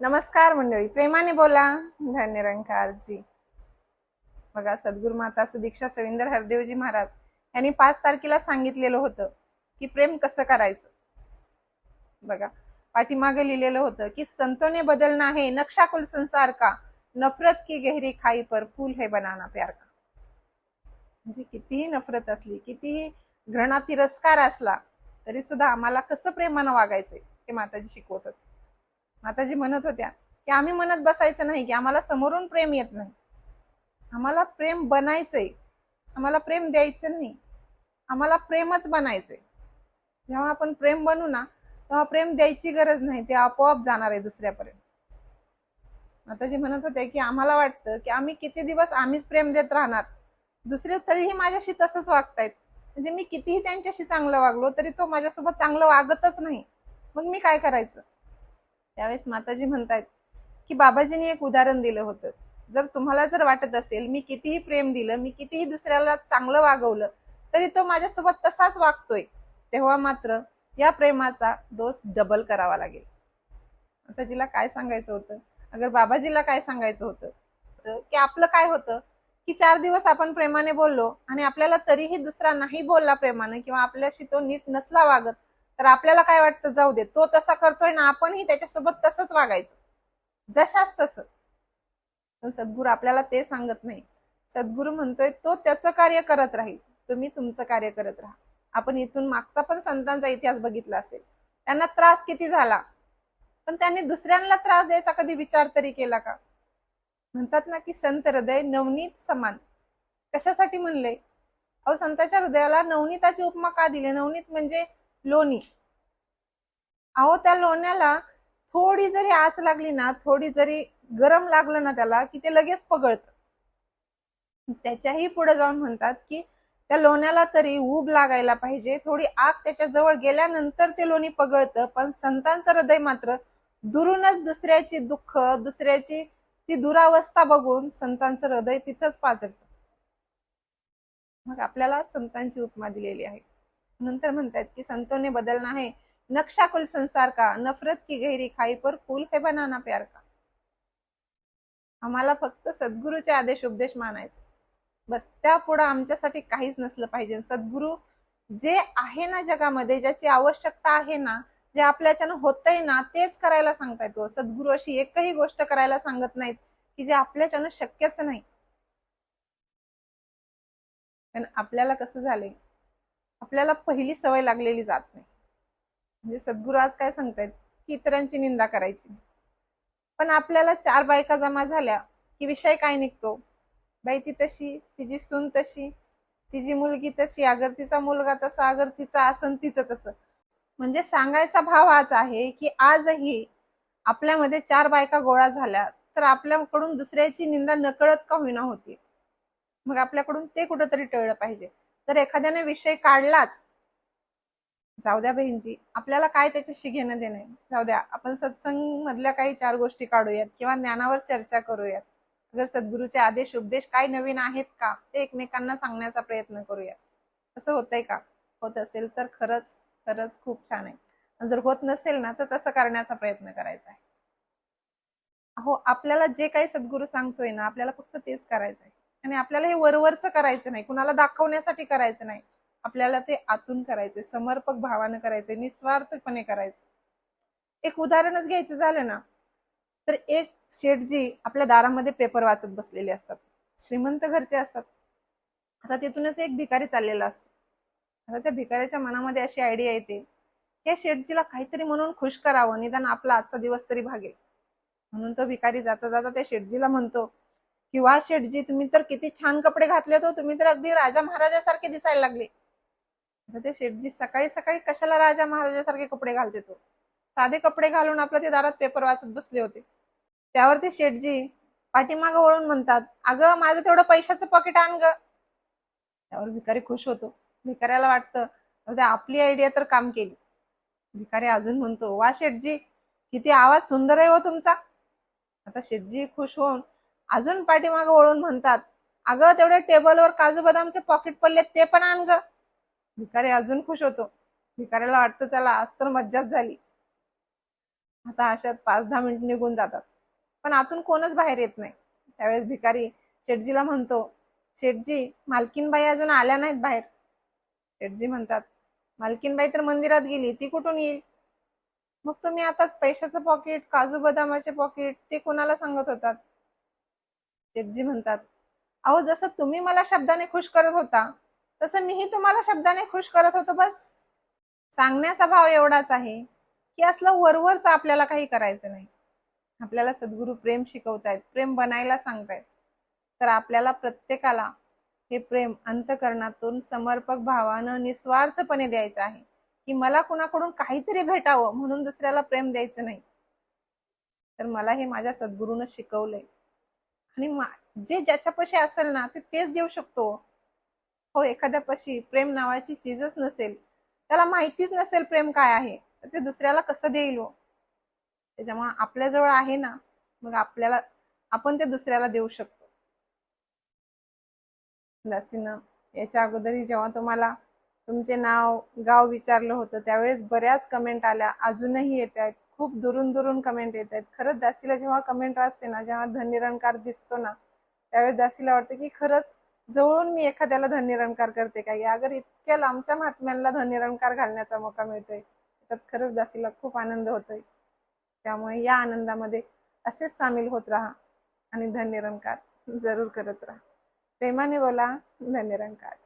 नमस्कार मंडळी प्रेमाने बोला. धन्य रंकारजी बघा सद्गुरु माता सुदीक्षा सविंदर हरदेवजी महाराज यांनी पाच तारखेला सांगितलेलं होतं की प्रेम कसं करायचं? बघा पाठीमागे लिहिलेलं होतं की संतोने बदलना है नक्षाकुल संसार का? नफरत की गहरी खाई पर फूल है बनाना प्यार का? म्हणजे कितीही नफरत असली कितीही घृणा तिरस्कार असला तरी सुद्धा आम्हाला कसं प्रेमानं वागायचंय हे माताजी शिकवत होते. माताजी म्हणत होत्या की आम्ही म्हणत बसायचं नाही की आम्हाला समोरून प्रेम येत नाही. आम्हाला प्रेम बनायचंय. आम्हाला प्रेम द्यायचं नाही. आम्हाला प्रेमच बनायचंय. जेव्हा आपण प्रेम बनू ना तेव्हा प्रेम द्यायची गरज नाही ते आपोआप जाणार आहे दुसऱ्यापर्यंत. माताजी म्हणत होते की आम्हाला वाटतं की आम्ही किती दिवस आम्हीच प्रेम देत राहणार. दुसरे तरीही माझ्याशी तसंच वागतायत. म्हणजे मी कितीही त्यांच्याशी चांगलं वागलो तरी तो माझ्यासोबत चांगलं वागतच नाही. मग मी काय करायचं? त्यावेळेस माताजी म्हणतायत की बाबाजींनी एक उदाहरण दिलं होतं. जर तुम्हाला जर वाटत असेल मी कितीही प्रेम दिलं मी कितीही दुसऱ्याला चांगलं वागवलं तरी तो माझ्यासोबत तसाच वागतोय. तेव्हा मात्र या प्रेमाचा डोस डबल करावा लागेल. माताजीला काय सांगायचं होतं? अगर बाबाजीला काय सांगायचं होतं? की आपलं काय होतं? की चार दिवस आपण प्रेमाने बोललो आणि आपल्याला तरीही दुसरा नाही बोलला प्रेमाने किंवा आपल्याशी तो नीट नसला वागत तर आपल्याला काय वाटतं? जाऊ दे. तो तसा करतोय ना आपणही त्याच्यासोबत तसंच वागायचं. जशाच तसं. पण सद्गुरू आपल्याला ते सांगत नाही. सद्गुरू म्हणतोय तो त्याचं कार्य करत राहील. तुम्ही तुमचं कार्य करत राहा. आपण इथून मागचा पण संतांचा इतिहास बघितला असेल. त्यांना त्रास किती झाला? पण त्यांनी दुसऱ्यांना त्रास द्यायचा कधी विचार तरी केला का? म्हणतात ना की संत हृदय नवनीत समान. कशासाठी म्हणले? अहो संतांच्या हृदयाला नवनीताची उपमा का दिली? नवनीत म्हणजे लोणी. अहो त्या लोण्याला थोडी जरी आच लागली ना थोडी जरी गरम लागलं ना त्याला की ते लगेच पगळत. त्याच्याही पुढे जाऊन म्हणतात की त्या लोण्याला तरी ऊब लागायला पाहिजे. थोडी आग त्याच्याजवळ गेल्यानंतर ते लोणी पगळतं पण संतांचं हृदय मात्र दुरूनच दुसऱ्याची दुःख दुसऱ्याची ती दुरावस्था बघून संतांचं हृदय तिथंच पाजळतं मग आपल्याला संतांची उपमा दिलेली आहे. नंतर म्हणतात की संतों ने बदलना है नक्शा कुल संसार का? नफरत की गहरी खाई पर फूल है बनाना प्यार का? आम्हाला फक्त सद्गुरूचे आदेश उपदेश मानायचे. बस त्यापुढं आमच्यासाठी काहीच नसलं पाहिजे. सद्गुरू जे आहे ना जगामध्ये ज्याची आवश्यकता आहे ना जे आपल्याच्यानं होतंय ना तेच करायला सांगतायत तो सद्गुरू अशी एकही गोष्ट करायला सांगत नाहीत की जे आपल्याच्यानं शक्यच नाही. पण आपल्याला कसं झालंय? आपल्याला पहिली सवय लागलेली जात नाही. म्हणजे सद्गुरू आज काय सांगतायत? की इतरांची निंदा करायची. पण आपल्याला चार बायका जमा झाल्या की विषय काय निघतो? बाई ती तशी तिची सून तशी तिची मुलगी तशी अगर तिचा मुलगा तसा अगर तिचा आसन तिचं तसं. म्हणजे सांगायचा भाव हाच आहे की आजही आपल्यामध्ये चार बायका गोळा झाल्या तर आपल्याकडून दुसऱ्याची निंदा नकळत का होईना होती? मग आपल्याकडून ते कुठंतरी टळलं पाहिजे. तर एखाद्याने विषय काढलाच जाऊ द्या बहिणजी आपल्याला काय त्याच्याशी घेणं देणं जाऊ द्या आपण सत्संग मधल्या काही चार गोष्टी काढूयात किंवा ज्ञानावर चर्चा करूयात. अगर सद्गुरूचे आदेश उपदेश काय नवीन आहेत का? ते एकमेकांना सांगण्याचा प्रयत्न करूयात. असं होतंय का? होत असेल तर खरंच खरंच खूप छान आहे. जर होत नसेल ना तर तसं करण्याचा प्रयत्न करायचा आहे. अहो आपल्याला जे काही सद्गुरू सांगतोय ना आपल्याला फक्त तेच करायचं आहे. आणि आपल्याला हे वरवरचं करायचं नाही. कुणाला दाखवण्यासाठी करायचं नाही. आपल्याला ते आतून करायचे समर्पक भावानं करायचे निस्वार्थपणे करायचं एक उदाहरणच घ्यायचं झालं ना तर एक शेठजी आपल्या दारामध्ये पेपर वाचत बसलेले असतात. श्रीमंत घरचे असतात. आता तिथूनच एक भिकारी चाललेला असतो. आता त्या भिकाऱ्याच्या मनामध्ये अशी आयडिया येते की या शेठजीला काहीतरी म्हणून खुश करावं. निदान आपला आजचा दिवस तरी भागेल. म्हणून तो भिकारी जाता जाता त्या शेठजीला म्हणतो किंवा वा शेठजी तुम्ही तर किती छान कपडे घातले तो हो. तुम्ही तर अगदी राजा महाराजासारखे दिसायला लागले. आता ते शेठजी सकाळी सकाळी कशाला राजा महाराजासारखे कपडे घालते तो हो? साधे कपडे घालून आपलं ते दारात पेपर वाचत बसले होते. त्यावर ते शेठजी पाठीमागं वळून म्हणतात अगं माझं तेवढं पैशाचं पॉकेट आण ग. त्यावर भिकारी खुश होतो. भिकाऱ्याला वाटतं ते आपली आयडिया तर काम केली. भिकारी अजून म्हणतो वा शेठजी किती आवाज सुंदर आहे हो तुमचा. आता शेठजी खुश होऊन अजून पाठीमागं वळून म्हणतात अगं तेवढ्या टेबलवर काजू बदामचे पॉकेट पडले ते पण आण ग. भिकारी अजून खुश होतो. भिकाऱ्याला वाटतं चला आज तर मज्जाच झाली. आता अशात पाच दहा मिनिट निघून जातात. पण आतून कोणच बाहेर येत नाही. त्यावेळेस भिकारी शेटजीला म्हणतो शेटजी मालकीनबाई अजून आल्या नाहीत बाहेर. शेटजी म्हणतात मालकीनबाई तर मंदिरात गेली ती कुठून येईल? मग तुम्ही आताच पैशाचं पॉकेट काजू बदामाचे पॉकेट ते कोणाला सांगत होतात? शेटजी म्हणतात अहो जसं तुम्ही मला शब्दाने खुश करत होता तसं मीही तुम्हाला शब्दाने खुश करत होतो बस. सांगण्याचा भाव एवढाच आहे की असलं वरवरच आपल्याला काही करायचं नाही. आपल्याला सद्गुरू प्रेम शिकवतायत प्रेम बनायला सांगतायत. तर आपल्याला प्रत्येकाला हे प्रेम अंतकरणातून समर्पक भावानं निस्वार्थपणे द्यायचं आहे की मला कुणाकडून काहीतरी भेटावं म्हणून दुसऱ्याला प्रेम द्यायचं नाही. तर मला हे माझ्या सद्गुरूनं शिकवलंय. आणि जे ज्याच्यापाशी असेल ना ते तेच देऊ शकतो. हो एखाद्यापाशी प्रेम नावाची चीजच नसेल. त्याला माहितीच नसेल प्रेम काय आहे. तर ते दुसऱ्याला कसं देईल हो? त्याच्यामुळे आपल्याजवळ आहे ना मग आपल्याला आपण ते दुसऱ्याला देऊ शकतो. दासीनं याच्या अगोदरी जेव्हा तुम्हाला तुमचे नाव गाव विचारलं होतं त्यावेळेस बऱ्याच कमेंट आल्या. अजूनही येत आहेत. खूप दुरून दुरून कमेंट येत आहेत. खरंच दासीला जेव्हा कमेंट वाचते ना जेव्हा धनिरणकार दिसतो ना त्यावेळेस दासीला वाटतं की खरंच जवळून मी एखाद्याला धनिरणकार करते काय अगर इतक्या लांबच्या महात्म्यांना धनिरणकार घालण्याचा मौका मिळतोय त्याच्यात खरंच दासीला खूप आनंद होतोय. त्यामुळे या आनंदामध्ये असेच सामील होत राहा आणि धननिरंकार जरूर करत राहा. प्रेमाने बोला धन्यरंकार